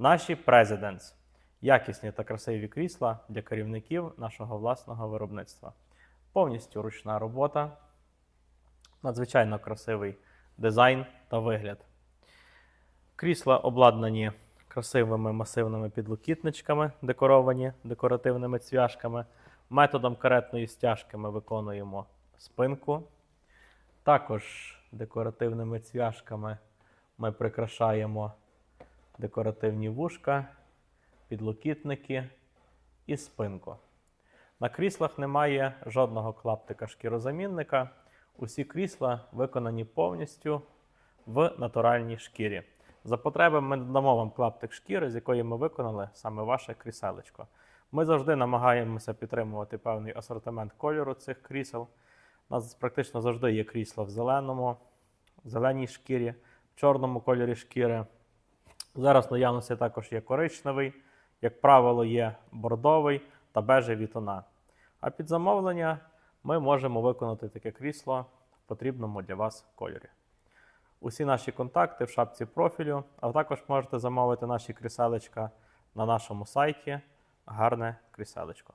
Наші Presidents – якісні та красиві крісла для керівників нашого власного виробництва. Повністю ручна робота, надзвичайно красивий дизайн та вигляд. Крісла обладнані красивими масивними підлокітничками, декоровані декоративними цвяшками. Методом каретної стяжки ми виконуємо спинку. Також декоративними цвяшками ми прикрашаємо декоративні вушка, підлокітники і спинку. На кріслах немає жодного клаптика шкірозамінника. Усі крісла виконані повністю в натуральній шкірі. За потреби ми додамо вам клаптик шкіри, з якої ми виконали саме ваше кріселечко. Ми завжди намагаємося підтримувати певний асортимент кольору цих крісел. У нас практично завжди є крісла в зеленому, в зеленій шкірі, в чорному кольорі шкіри. Зараз в наявності також є коричневий, як правило, є бордовий та бежеві тона. А під замовлення ми можемо виконати таке крісло в потрібному для вас кольорі. Усі наші контакти в шапці профілю, а також можете замовити наші кріселечка на нашому сайті Гарне кріселечко.